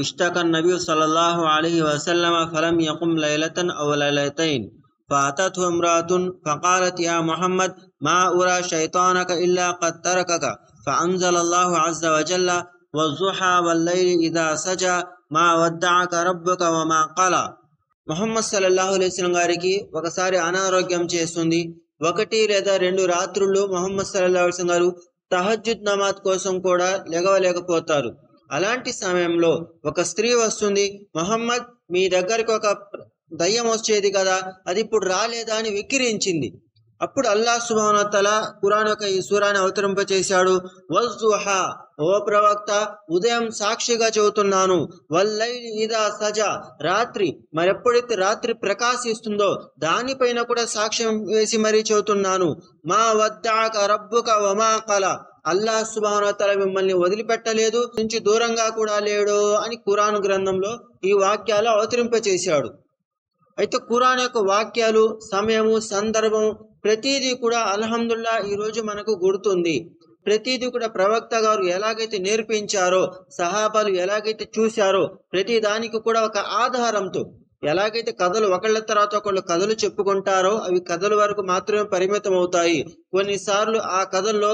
اشتكى النبي صلى الله عليه وسلم فلم يقم ليلة أو ليلتين فأتته امرأة فقالت يا محمد ما أرى شيطانك إلا قد تركك فأنزل الله عز وجل والضحى والليل إذا سجى ما ودعك ربك وما قلى మొహమ్మద్ సల్లల్లాహు అలైస్లం గారికి ఒకసారి అనారోగ్యం చేస్తుంది ఒకటి లేదా రెండు రాత్రులు మొహమ్మద్ సల్లల్లాహు అలైస్లం గారు తహజ్జుద్ నమాజ్ కోసం కూడా లెగవలేకపోతారు అలాంటి సమయంలో ఒక స్త్రీ వస్తుంది మహమ్మద్ మీ దగ్గరికి ఒక దయ్యం వచ్చేది కదా అది ఇప్పుడు రాలేదా? అని వికిరించింది అప్పుడు అల్లా సుభానతల కురాన్ యొక్క ఈ సూరాన్ని అవతరింపచేశాడు. వల్జుహా ఓ ప్రవక్త ఉదయం సాక్షిగా చెబుతున్నాను. వల్లైలి ఇదా సజ రాత్రి మరెప్పుడైతే రాత్రి ప్రకాశిస్తుందో దానిపైన కూడా సాక్ష్యం వేసి మరీ చెబుతున్నాను. మా వద్దాక రబ్బుక వమా కల అల్లా సుభానతల మిమ్మల్ని వదిలిపెట్టలేదు నుంచి దూరంగా కూడా లేడు అని కురాన్ గ్రంథంలో ఈ వాక్యాలు అవతరింపచేశాడు. అయితే కురాన్ యొక్క వాక్యాలు సమయము సందర్భం ప్రతిదీ కూడా అల్హమ్దుల్లా ఈ రోజు మనకు గుర్తుంది. ప్రతిదీ కూడా ప్రవక్త గారు ఎలాగైతే నేర్పించారో సహాబాలు ఎలాగైతే చూశారో ప్రతి దానికి కూడా ఒక ఆధారంతో ఎలాగైతే కథలు ఒకళ్ళ తర్వాత ఒకళ్ళు కథలు చెప్పుకుంటారో అవి కథల వరకు మాత్రమే పరిమితం అవుతాయి కొన్నిసార్లు ఆ కథల్లో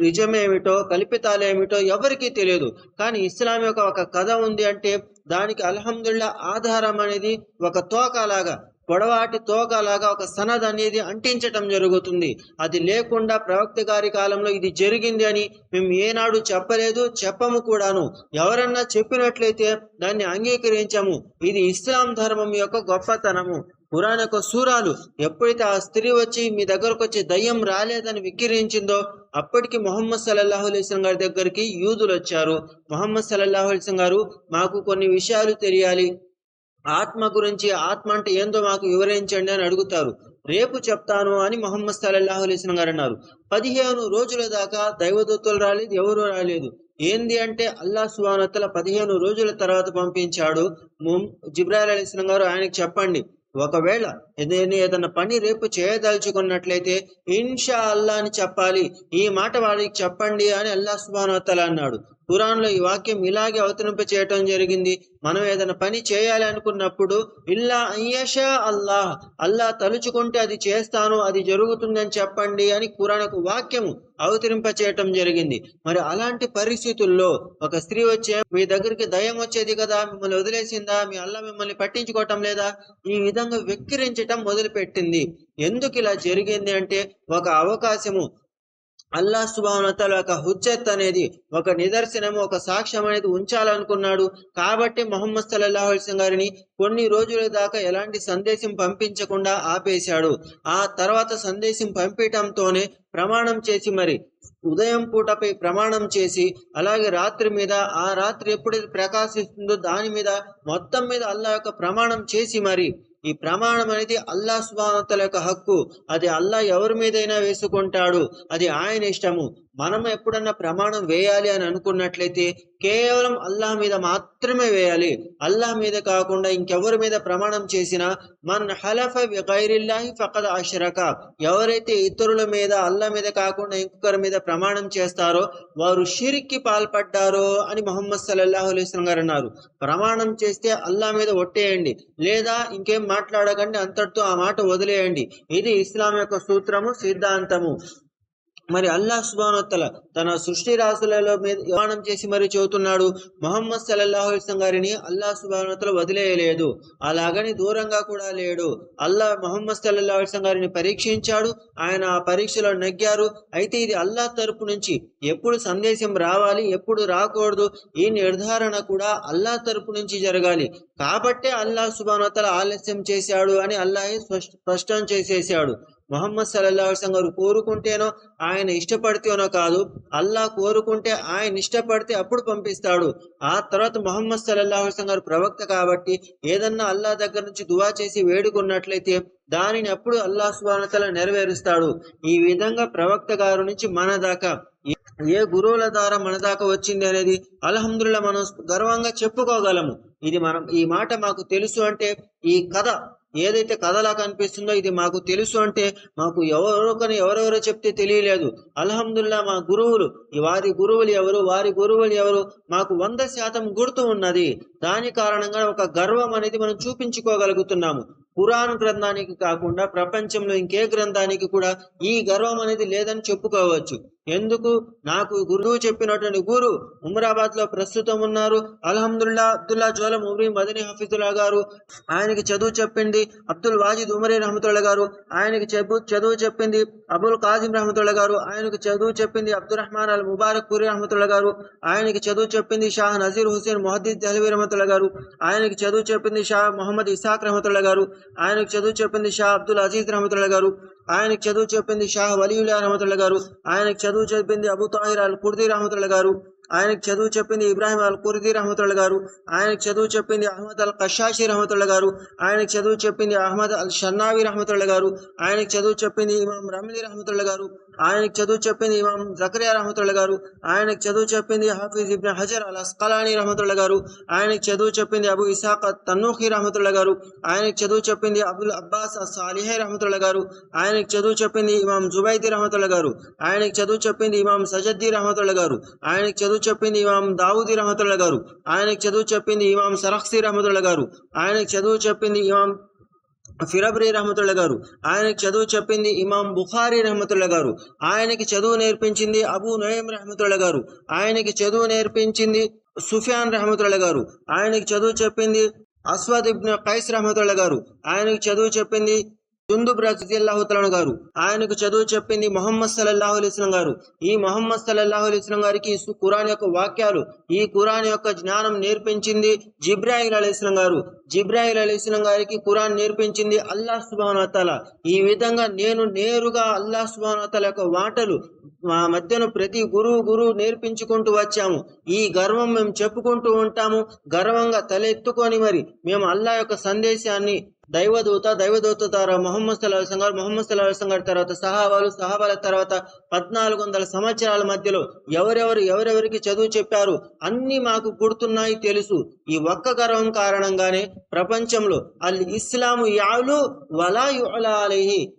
నిజమేమిటో కల్పితాలేమిటో ఎవరికీ తెలియదు. కానీ ఇస్లాం యొక్క ఒక కథ ఉంది అంటే దానికి అల్హమ్దుల్లా ఆధారం అనేది ఒక తోకలాగా పొడవాటి తోకలాగా ఒక సనద్ అనేది అంటించటం జరుగుతుంది. అది లేకుండా ప్రవక్త గారి కాలంలో ఇది జరిగింది అని మేము ఏనాడు చెప్పలేదు చెప్పము కూడాను. ఎవరన్నా చెప్పినట్లయితే దాన్ని అంగీకరించము. ఇది ఇస్లాం ధర్మం యొక్క గొప్పతనము. పురాణ సూరాలు ఎప్పుడైతే ఆ స్త్రీ వచ్చి మీ దగ్గరకు వచ్చి దయ్యం రాలేదని వికిరించిందో అప్పటికి మొహమ్మద్ సల్లల్లాహు అలైస్లం గారి దగ్గరికి యూదులు వచ్చారు. మొహమ్మద్ సల్లల్లాహు అలైస్లం గారు మాకు కొన్ని విషయాలు తెలియాలి. ఆత్మ గురించి ఆత్మ అంటే ఏందో మాకు వివరించండి అని అడుగుతారు. రేపు చెప్తాను అని మొహమ్మద్ సల్లల్లాహు అలైస్లం గారు అన్నారు. పదిహేను రోజుల దాకా దైవదూతలు రాలేదు ఎవరు రాలేదు. ఏంది అంటే అల్లా సువానతల పదిహేను రోజుల తర్వాత పంపించాడు. జిబ్రాయిల్ అలీస్లం గారు ఆయనకి చెప్పండి. ఒకవేళ ఏదైనా ఏదైనా పని రేపు చేయదలుచుకున్నట్లయితే ఇన్షా అల్లా అని చెప్పాలి. ఈ మాట వాడికి చెప్పండి అని అల్లా సుబానోత్తల అన్నాడు. ఖురాన్లో ఈ వాక్యం ఇలాగే అవతరింప చేయటం జరిగింది. మనం ఏదైనా పని చేయాలి అనుకున్నప్పుడు ఇల్లా అయ్యషా అల్లాహ్ అల్లా తలుచుకుంటే అది చేస్తాను అది జరుగుతుందని చెప్పండి అని ఖురాన్కు వాక్యము అవతరింప చేయటం జరిగింది. మరి అలాంటి పరిస్థితుల్లో ఒక స్త్రీ వచ్చే మీ దగ్గరికి దయం వచ్చేది కదా మిమ్మల్ని వదిలేసిందా మీ అల్లా మిమ్మల్ని పట్టించుకోవటం లేదా? ఈ విధంగా వెక్కిరించటం మొదలుపెట్టింది. ఎందుకు ఇలా జరిగింది అంటే ఒక అవకాశము అల్లా సుభావనతల యొక్క హుజ్జత్ అనేది ఒక నిదర్శనము ఒక సాక్ష్యం అనేది ఉంచాలనుకున్నాడు. కాబట్టి మొహమ్మద్ సల్లాహు అల్సం గారిని కొన్ని రోజుల దాకా ఎలాంటి సందేశం పంపించకుండా ఆపేశాడు. ఆ తర్వాత సందేశం పంపించడంతోనే ప్రమాణం చేసి మరి ఉదయం పూటపై ప్రమాణం చేసి అలాగే రాత్రి మీద ఆ రాత్రి ఎప్పుడైతే ప్రకాశిస్తుందో దాని మీద మొత్తం మీద అల్లా యొక్క ప్రమాణం చేసి మరి ఈ ప్రమాణం అనేది అల్లా సుబానతల యొక్క హక్కు. అది అల్లా ఎవరి మీదైనా వేసుకుంటాడు. అది ఆయన ఇష్టము. మనం ఎప్పుడన్నా ప్రమాణం వేయాలి అని అనుకున్నట్లయితే కేవలం అల్లాహ్ మీద మాత్రమే వేయాలి. అల్లాహ్ మీద కాకుండా ఇంకెవరి మీద ప్రమాణం చేసినా మన్ హలఫ గైరిల్లాహి ఫకద్ అషరక ఎవరైతే ఇతరుల మీద అల్లా మీద కాకుండా ఇంకొకరి మీద ప్రమాణం చేస్తారో వారు షిరిక్కి పాల్పడ్డారో అని మొహమ్మద్ సల్లల్లాహు అలైస్లం గారు అన్నారు. ప్రమాణం చేస్తే అల్లా మీద ఒట్టేయండి. లేదా ఇంకేం మాట్లాడకండి అంతటితో ఆ మాట వదిలేయండి. ఇది ఇస్లాం యొక్క సూత్రము సిద్ధాంతము. మరి అల్లాహ్ సుబానోత్తల తన సృష్టి రాసులలో మీద ప్రమాణం చేసి మరి చెబుతున్నాడు మొహమ్మద్ సల్లల్లాహు అలైస్లం గారిని అల్లాహ్ సుబానోత్తల వదిలేయలేదు. అలాగని దూరంగా కూడా లేడు. అల్లా మొహమ్మద్ సల్లల్లాహు అలైస్లం గారిని పరీక్షించాడు. ఆయన ఆ పరీక్షలో నెగ్గారు. అయితే ఇది అల్లాహ్ తరపు నుంచి ఎప్పుడు సందేశం రావాలి ఎప్పుడు రాకూడదు ఈ నిర్ధారణ కూడా అల్లాహ్ తరపు నుంచి జరగాలి. కాబట్టే అల్లాహ్ సుబానోత్తల ఆలస్యం చేశాడు అని అల్లాహే స్పష్టం చేసేసాడు. మొహమ్మద్ సల్లాహం గారు కోరుకుంటేనో ఆయన ఇష్టపడితేనో కాదు అల్లా కోరుకుంటే ఆయన ఇష్టపడితే అప్పుడు పంపిస్తాడు. ఆ తర్వాత మొహమ్మద్ సల్లాహం గారు ప్రవక్త కాబట్టి ఏదన్నా అల్లా దగ్గర నుంచి దువా చేసి వేడుకున్నట్లయితే దానిని అప్పుడు అల్లా సుబానతల నెరవేరుస్తాడు. ఈ విధంగా ప్రవక్త గారు నుంచి మన దాకా ఏ గురువుల ద్వారా మన దాకా వచ్చింది అనేది అలహందుల్లా మనం గర్వంగా చెప్పుకోగలము. ఇది మనం ఈ మాట మాకు తెలుసు అంటే ఈ కథ ఏదైతే కథలా కనిపిస్తుందో ఇది మాకు తెలుసు అంటే మాకు ఎవరొకరు ఎవరెవరో చెప్తే తెలియలేదు. అల్హమ్దుల్లా మా గురువులు ఈ వారి గురువులు ఎవరు వారి గురువులు ఎవరు మాకు వంద శాతం గుర్తు ఉన్నది. దాని కారణంగా ఒక గర్వం అనేది మనం చూపించుకోగలుగుతున్నాము. పురాణ గ్రంథానికి కాకుండా ప్రపంచంలో ఇంకే గ్రంథానికి కూడా ఈ గర్వం అనేది లేదని చెప్పుకోవచ్చు. ఎందుకు? నాకు గురువు చెప్పినటువంటి గురు ఉమరాబాద్లో ప్రస్తుతం ఉన్నారు. అల్హమ్దుల్లా అబ్దుల్లా జోలం ఉమ్రీ మదనీ హఫీజుల్లా గారు ఆయనకి చదువు చెప్పింది అబ్దుల్ వాజిద్ ఉమరీ రహమతుల్లా గారు ఆయనకి చెబు చదువు చెప్పింది అబుల్ కాజిం రహమతుల్లా గారు ఆయనకు చదువు చెప్పింది అబ్దుల్ రహమాన్ అల్ ముబారక్ పురి రహమతుల్లా గారు ఆయనకి చదువు చెప్పింది షా నజీర్ హుసేన్ మొహద్దీద్ దహ్లవీ రహమతుల్లా గారు ఆయనకి చదువు చెప్పింది షా మొహమ్మద్ ఇసాక్ రహమతుల్లా గారు ఆయనకు చదువు చెప్పింది షా అబ్దుల్ అజీజ్ రహమతుల్లా గారు ఆయనకు చదువు చెప్పింది షా వలీయుల్లా రహమతుల్లా గారు ఆయనకు చదువు చెప్పింది అబు తాహిర్ అల్ కుర్దీ రహమతుల్లా గారు ఆయనకు చదువు చెప్పింది ఇబ్రాహిం అల్ కుర్దీ రహమతుల్లా గారు ఆయనకు చదువు చెప్పింది అహ్మద్ అల్ కషాషి రహమతుల్లా గారు ఆయనకు చదువు చెప్పింది అహ్మద్ అల్ షన్నావి రహమతుల్లా గారు ఆయనకు చదువు చెప్పింది ఇమాం రమలి రహమతుల్లా గారు ఆయనకు చదువు చెప్పింది ఇమాం జకరియా రహమతుల్లా గారు ఆయనకు చదువు చెప్పింది Hafiz Ibn Hajar al Asqalani Rahmatullah గారు ఆయనకు చదువు చెప్పింది అబు ఇసాక్ తన్నూఖి రహమతుల్లా గారు ఆయనకు చదువు చెప్పింది అబుల్ అబ్బాస్ సాలిహే రహమతుల్లా గారు ఆయనకు చదువు చెప్పింది ఇమాం జుబైది రహమతుల్లా గారు ఆయనకు చదువు చెప్పింది ఇమాం సజద్దీ రహమతుల్లా గారు ఆయనకు చదువు చెప్పింది ఇమాం దావుదీ రహమతుల్లా గారు ఆయనకు చదువు చెప్పింది ఇమాం సరఖ్సీ రహమతుల్లా గారు ఆయనకు చదువు చెప్పింది ఇమాం ఫిరబ్రి రహమతుల్లా గారు. ఆయనకి చదువు చెప్పింది ఇమాం బుఖారీ రహమతుల్లా గారు. ఆయనకి చదువు నేర్పించింది అబూ నయీం రహమతుల్లా గారు. ఆయనకి చదువు నేర్పించింది సుఫియాన్ రహమతుల్లా గారు. ఆయనకి చదువు చెప్పింది అస్వద్ ఇబ్న ఖైస్ రహమతుల్లా గారు. ఆయనకి చదువు చెప్పింది దుందుబ్ రజిల్లాహుతలను గారు. ఆయనకు చదువు చెప్పింది మొహమ్మద్ సల్లల్లాహు అలీస్లం గారు. ఈ మొహమ్మద్ సల్లల్లాహు అలీస్లం గారికి కురాన్ ఖురాన్ యొక్క వాక్యాలు ఈ ఖురాన్ యొక్క జ్ఞానం నేర్పించింది జిబ్రాయిల్ అలీస్లం గారు. జిబ్రాయిల్ అలీస్లం గారికి ఖురాన్ నేర్పించింది అల్లాహ్ సుబానతల ఈ విధంగా నేను నేరుగా అల్లాహ్ సుబానతల యొక్క వాటలు మా మధ్యన ప్రతి గురువు గురువు నేర్పించుకుంటూ వచ్చాము. ఈ గర్వం మేము చెప్పుకుంటూ ఉంటాము. గర్వంగా తలెత్తుకొని మరి మేము అల్లా యొక్క సందేశాన్ని దైవదూత దైవదూత ద్వారా మొహమ్మద్ సల్లాహం గారు మొహమ్మద్ సల్లాహం గారి తర్వాత సహాబాలు సహాబాల తర్వాత పద్నాలుగు వందల సంవత్సరాల మధ్యలో ఎవరెవరు ఎవరెవరికి చదువు చెప్పారు అన్ని మాకు గుర్తున్నాయి తెలుసు. ఈ ఒక్క గర్వం కారణంగానే ప్రపంచంలో అల్ ఇస్లాము యాలు వలా యులా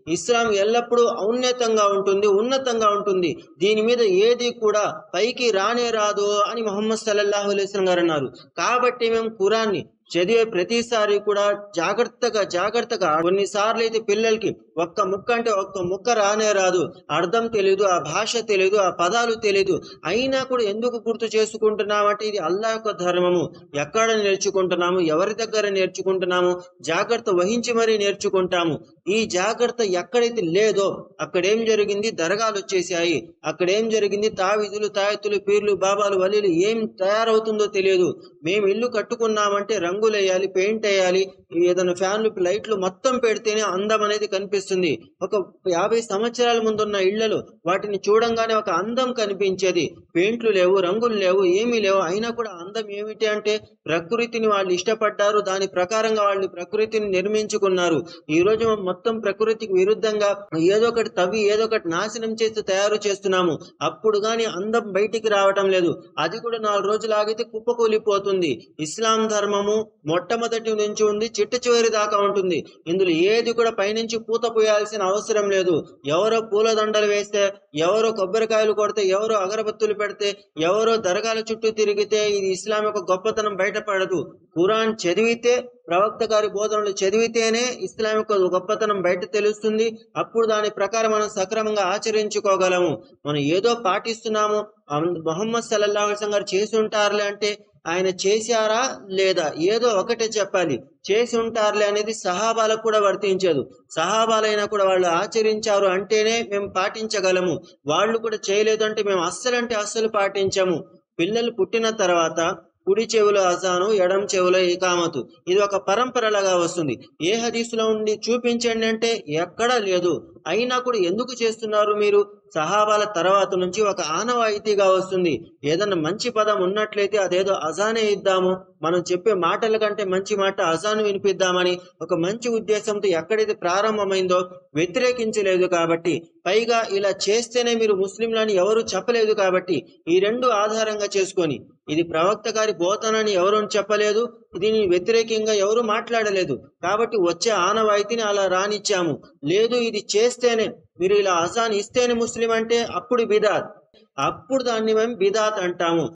ఇస్లాం ఎల్లప్పుడూ ఔన్నతంగా ఉంటుంది ఉన్నతంగా ఉంటుంది. దీని మీద ఏది కూడా పైకి రానే రాదు అని మొహమ్మద్ సల్లల్లాహు అలైస్లం గారు అన్నారు. కాబట్టి మేము ఖురాన్ని చదివే ప్రతిసారి కూడా జాగ్రత్తగా జాగ్రత్తగా కొన్నిసార్లు అయితే పిల్లలకి ఒక్క ముక్క అంటే ఒక్క ముక్క రానే రాదు. అర్థం తెలియదు ఆ భాష తెలియదు ఆ పదాలు తెలియదు అయినా కూడా ఎందుకు గుర్తు చేసుకుంటున్నామంటే ఇది అల్లా యొక్క ధర్మము. ఎక్కడ నేర్చుకుంటున్నాము ఎవరి దగ్గర నేర్చుకుంటున్నాము జాగ్రత్త వహించి మరీ నేర్చుకుంటాము. ఈ జాగ్రత్త ఎక్కడైతే లేదో అక్కడేం జరిగింది? దరగాలు వచ్చేసాయి అక్కడేం జరిగింది? తావిజులు తాయెత్తులు పీర్లు బాబాలు వలీలు ఏం తయారవుతుందో తెలియదు. మేము ఇల్లు కట్టుకున్నామంటే రంగు రంగులు వేయాలి పెయింట్ వేయాలి. ఏదైనా ఫ్యాన్లు లైట్లు మొత్తం పెడితేనే అందం అనేది కనిపిస్తుంది. ఒక యాభై సంవత్సరాల ముందున్న ఇళ్ళలో వాటిని చూడంగానే ఒక అందం కనిపించేది. పెయింట్లు లేవు రంగులు లేవు ఏమీ లేవు. అయినా కూడా అందం ఏమిటి అంటే ప్రకృతిని వాళ్ళు ఇష్టపడ్డారు. దాని ప్రకారంగా వాళ్ళు ప్రకృతిని నిర్మించుకున్నారు. ఈ రోజు మొత్తం ప్రకృతికి విరుద్ధంగా ఏదో ఒకటి తవ్వి ఏదో ఒకటి నాశనం చేస్తూ తయారు చేస్తున్నాము. అప్పుడు గాని అందం బయటికి రావటం లేదు. అది కూడా నాలుగు రోజులు ఆగితే కుప్పకూలిపోతుంది. ఇస్లాం ధర్మము మొట్టమొదటి నుంచి ఉంది చిట్ట చివరి దాకా ఉంటుంది. ఇందులో ఏది కూడా పైనుంచి పూత పోయాల్సిన అవసరం లేదు. ఎవరో పూలదండలు వేస్తే ఎవరో కొబ్బరికాయలు కొడితే ఎవరో అగరబత్తులు పెడితే ఎవరో దరగాల చుట్టూ తిరిగితే ఇది ఇస్లాం యొక్క గొప్పతనం బయటపడదు. ఖురాన్ చదివితే ప్రవక్త గారి బోధనలు చదివితేనే ఇస్లాం యొక్క గొప్పతనం బయట తెలుస్తుంది. అప్పుడు దాని ప్రకారం మనం సక్రమంగా ఆచరించుకోగలము. మనం ఏదో పాటిస్తున్నాము. మొహమ్మద్ సల్లాహసం గారు చేసి ఉంటారులే అంటే ఆయన చేశారా లేదా? ఏదో ఒకటే చెప్పాలి. చేసి ఉంటారులే అనేది సహాబాలకు కూడా వర్తించదు. సహాబాలైనా కూడా వాళ్ళు ఆచరించారు అంటేనే మేము పాటించగలము. వాళ్ళు కూడా చేయలేదు అంటే మేము అస్సలంటే అస్సలు పాటించము. పిల్లలు పుట్టిన తర్వాత కుడి చెవులో అజాను ఎడం చెవులో ఇకామతు. ఇది ఒక పరంపరలాగా వస్తుంది. ఏ హదీసులో ఉండి చూపించండి అంటే ఎక్కడా లేదు. అయినా కూడా ఎందుకు చేస్తున్నారు మీరు? సహాబాల తర్వాత నుంచి ఒక ఆనవాయితీగా వస్తుంది. ఏదన్నా మంచి పదం ఉన్నట్లయితే అదేదో అజానే ఇద్దాము. మనం చెప్పే మాటల కంటే మంచి మాట అజాను వినిపిద్దామని ఒక మంచి ఉద్దేశంతో ఎక్కడైతే ప్రారంభమైందో వ్యతిరేకించలేదు కాబట్టి పైగా ఇలా చేస్తేనే మీరు ముస్లింలని ఎవరు చెప్పలేదు కాబట్టి ఈ రెండు ఆధారంగా చేసుకొని ఇది ప్రవక్త గారి బోధనని ఎవరూ చెప్పలేదు? దీని వ్యతిరేకంగా ఎవరు మాట్లాడలేదు. కాబట్టి వచ్చే ఆనవాయితీని అలా రానిచ్చాము. లేదు ఇది చేస్తేనే మీరు ఇలా అజాన్ ఇస్తేనే ముస్లిం అంటే అప్పుడు బిదాత్. అప్పుడు దాన్ని మేము బిదాత్ అంటాము.